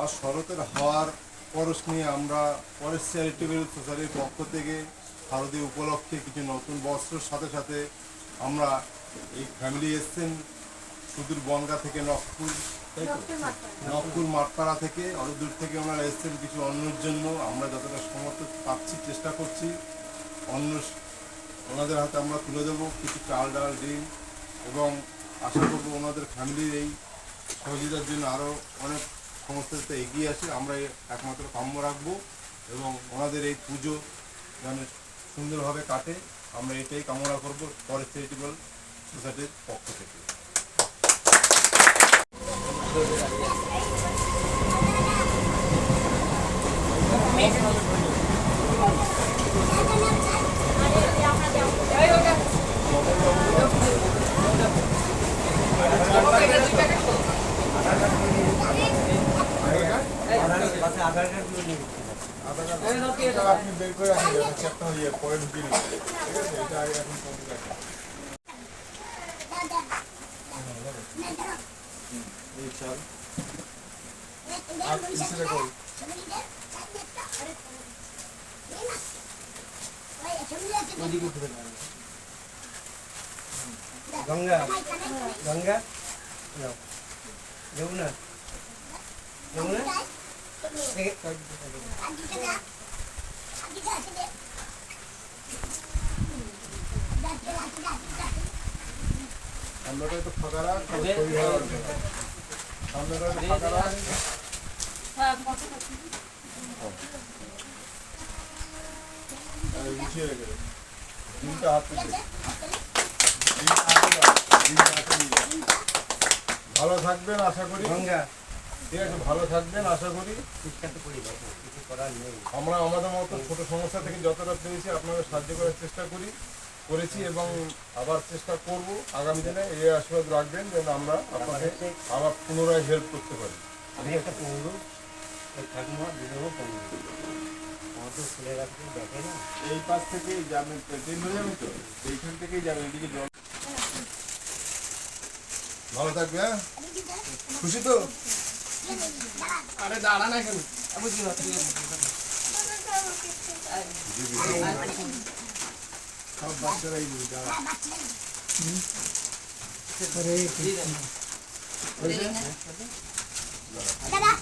আর শরতের হাওয়ার পরশ নিয়ে আমরা পরেশ চ্যারিটেবল সোসাইটির পক্ষ থেকে শারদীয় উপলক্ষে কিছু নতুন বস্ত্রের সাথে সাথে আমরা এই ফ্যামিলি এসছেন সুদূর বনগা থেকে নকপুর নকপুর মাঠপাড়া থেকে অনেক দূর থেকে ওনারা এসছেন কিছু অন্যের জন্য। আমরা যতটা সমর্থ পাচ্ছি, চেষ্টা করছি। অন্য ওনাদের হাতে আমরা তুলে দেবো কিছু চাল ডাল, ডিম এবং আশা করব ওনাদের ফ্যামিলির এই সহযোগিতার জন্য আরও অনেক সমস্ত এগিয়ে আসে। আমরা একমাত্র কাম্য রাখব এবং ওনাদের এই পুজো যেন সুন্দরভাবে কাটে। আমরা এটাই কামনা করব ফরেস্ট চ্যারিটেবল সোসাইটির পক্ষ থেকে। Thank বের করে রাখেন একটা ইয়ে পরে ঢুকিয়ে নিন ঠিক আছে এটা আগে এখন কমে রাখেন এই চাল আর ইসরে কল গঙ্গা গঙ্গা? যাও। যমুনা যমুনা থেকে সামনেটা একটু ফাঁকা রাখ আর শরীর ভালো রাখবে। সামনেটা একটু ফাঁকা রাখ আর গুছিয়ে রেখে দে। ডিমটা হাতে দে। ডিমটা হাতে দাও। ডিমটা হাতে নিয়ে যাও। ভালো থাকবেন আশা করি গঙ্গা ঠিক আছে ভালো থাকবেন আশা করি। কিছু করার নেই আমরা আমাদের মতো ছোট সমস্যা থেকে যতটা পেরেছি আপনাদের সাহায্য করার চেষ্টা করি করেছি এবং আবার চেষ্টা করব আগামী দিনে এই আশীর্বাদ রাখবেন যেন আমরা আপনাকে আবার পুনরায় হেল্প করতে পারি। আমি একটা পৌরু ওই ঠাকুমা বিবাহ পৌরু আমার ছেলেরা দেখে না। এই পাশ থেকেই যাবেন ট্রেন হয়ে যাবেন তো এইখান থেকেই যাবেন এদিকে জল। ভালো থাকবে হ্যাঁ? খুশি তো? আরে দাঁড়া না কেন সব বাচ্চারাই যারা দাদা